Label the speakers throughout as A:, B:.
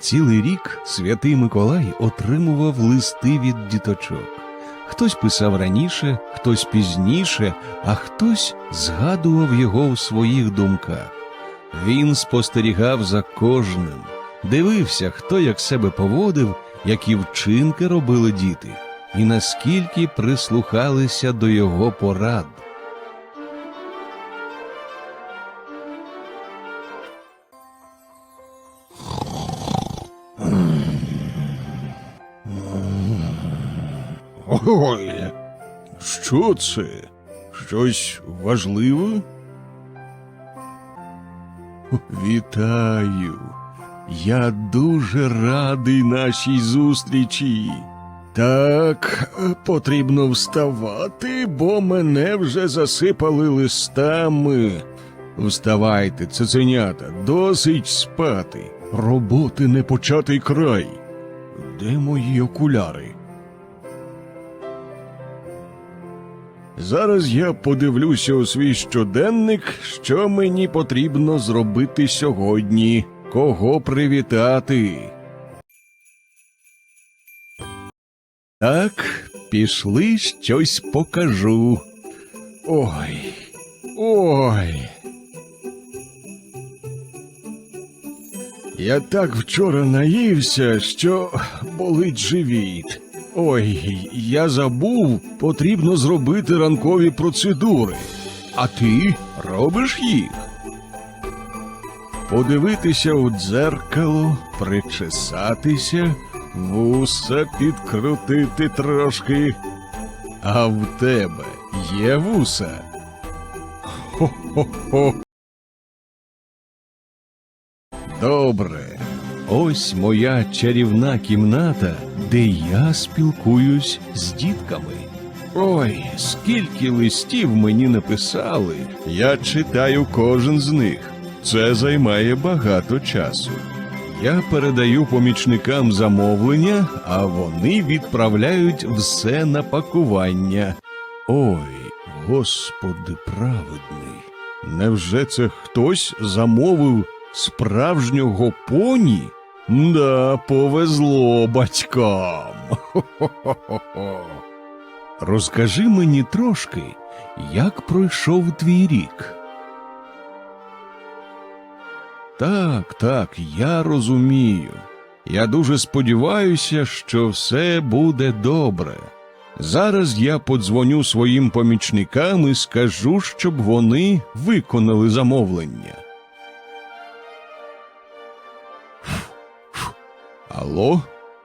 A: Цілий рік святий Миколай отримував листи від діточок. Хтось писав раніше, хтось пізніше, а хтось згадував його у своїх думках. Він спостерігав за кожним, дивився, хто як себе поводив, які вчинки робили діти, і наскільки прислухалися до його порад.
B: Ой, що це? Щось важливе? Вітаю. Я дуже радий нашій зустрічі. Так, потрібно вставати, бо мене вже засипали листами. Вставайте, цуценята, досить спати. Роботи не початий край. Де мої окуляри? Зараз я подивлюся у свій щоденник, що мені потрібно зробити сьогодні, кого привітати. Так, пішли щось покажу. Ой, ой. Я так вчора наївся, що болить живіт. Ой, я забув, потрібно зробити ранкові процедури. А ти робиш їх? Подивитися у дзеркало, причесатися, вуса підкрутити трошки. А в тебе є вуса? Хо-хо-хо. Добре. Ось моя чарівна кімната, де я спілкуюсь з дітками. Ой, скільки листів мені написали. Я читаю кожен з них. Це займає багато часу. Я передаю помічникам замовлення, а вони відправляють все на пакування. Ой, Господи праведний. Невже це хтось замовив справжнього поні? Да, повезло батькам. Хо-хо-хо-хо. Розкажи мені трошки, як пройшов твій рік. Так, так, я розумію. Я дуже сподіваюся, що все буде добре. Зараз я подзвоню своїм помічникам і скажу, щоб вони виконали замовлення. Алло,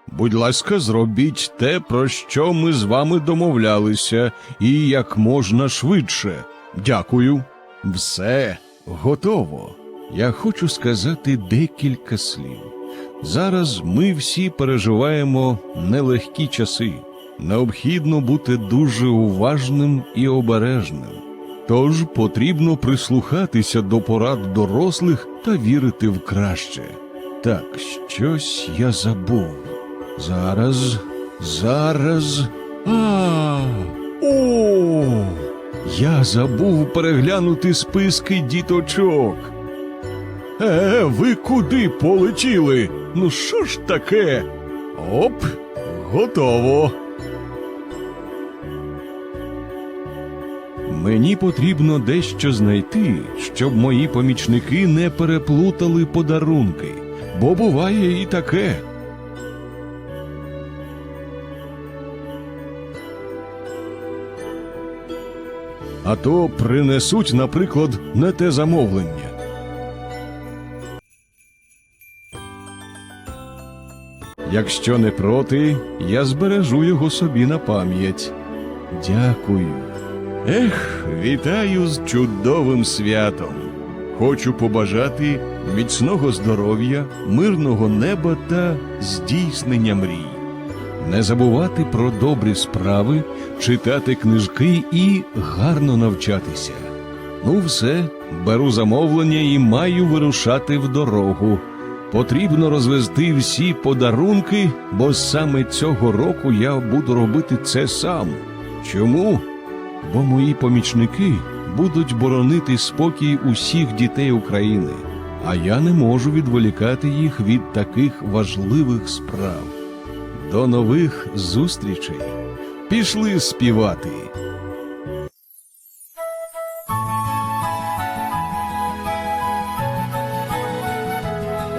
B: будь ласка, зробіть те, про що ми з вами домовлялися, і як можна швидше. Дякую. Все готово. Я хочу сказати декілька слів. Зараз ми всі переживаємо нелегкі часи. Необхідно бути дуже уважним і обережним. Тож потрібно прислухатися до порад дорослих та вірити в краще. Так, щось я забув. Зараз, зараз. А, о! Я забув переглянути списки діточок. Е, ви куди полетіли? Ну що ж таке? Оп, готово. Мені потрібно дещо знайти, щоб мої помічники не переплутали подарунки, бо буває і таке. А то принесуть, наприклад, не те замовлення. Якщо не проти, я збережу його собі на пам'ять. Дякую. Ех, вітаю з чудовим святом. Хочу побажати міцного здоров'я, мирного неба та здійснення мрій. Не забувати про добрі справи, читати книжки і гарно навчатися. Ну, все, беру замовлення і маю вирушати в дорогу. Потрібно розвести всі подарунки, бо саме цього року я буду робити це сам. Чому? Бо мої помічники будуть боронити спокій усіх дітей України.
A: а я не можу відволікати їх від таких важливих справ. До нових зустрічей. Пішли співати.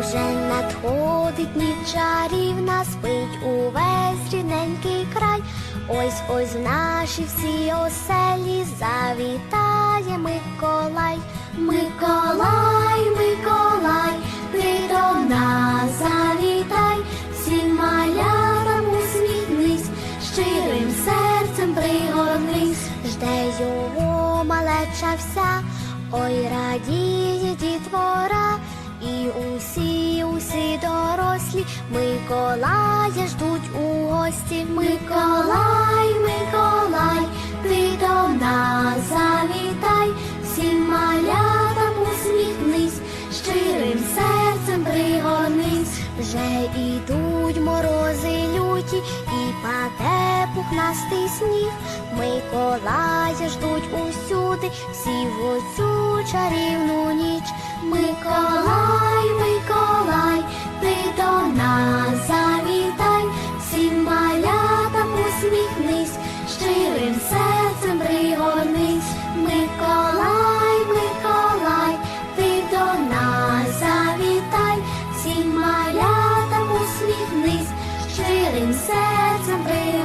C: Вже надходить ніч чарівна, спить увесь рідненький край. Ось ось наші всі оселі завітає Миколай. Миколай, Миколай, ти до нас завітай, всім малятам усміхнись, щирим серцем пригорнись, жде його малеча вся, ой радіє дітвора. І усі, усі дорослі Миколая ждуть у гості. Миколай, Миколай, пухнастий сніг, Миколая ждуть усюди, всі в оцю чарівну ніч. Миколай, Миколай, ти до нас завітай, всім малятам усміхнись, щирим серцем пригонись. Миколай, Миколай, ти до нас завітай, всім малятам усміхнись, щирим серцем пригонись.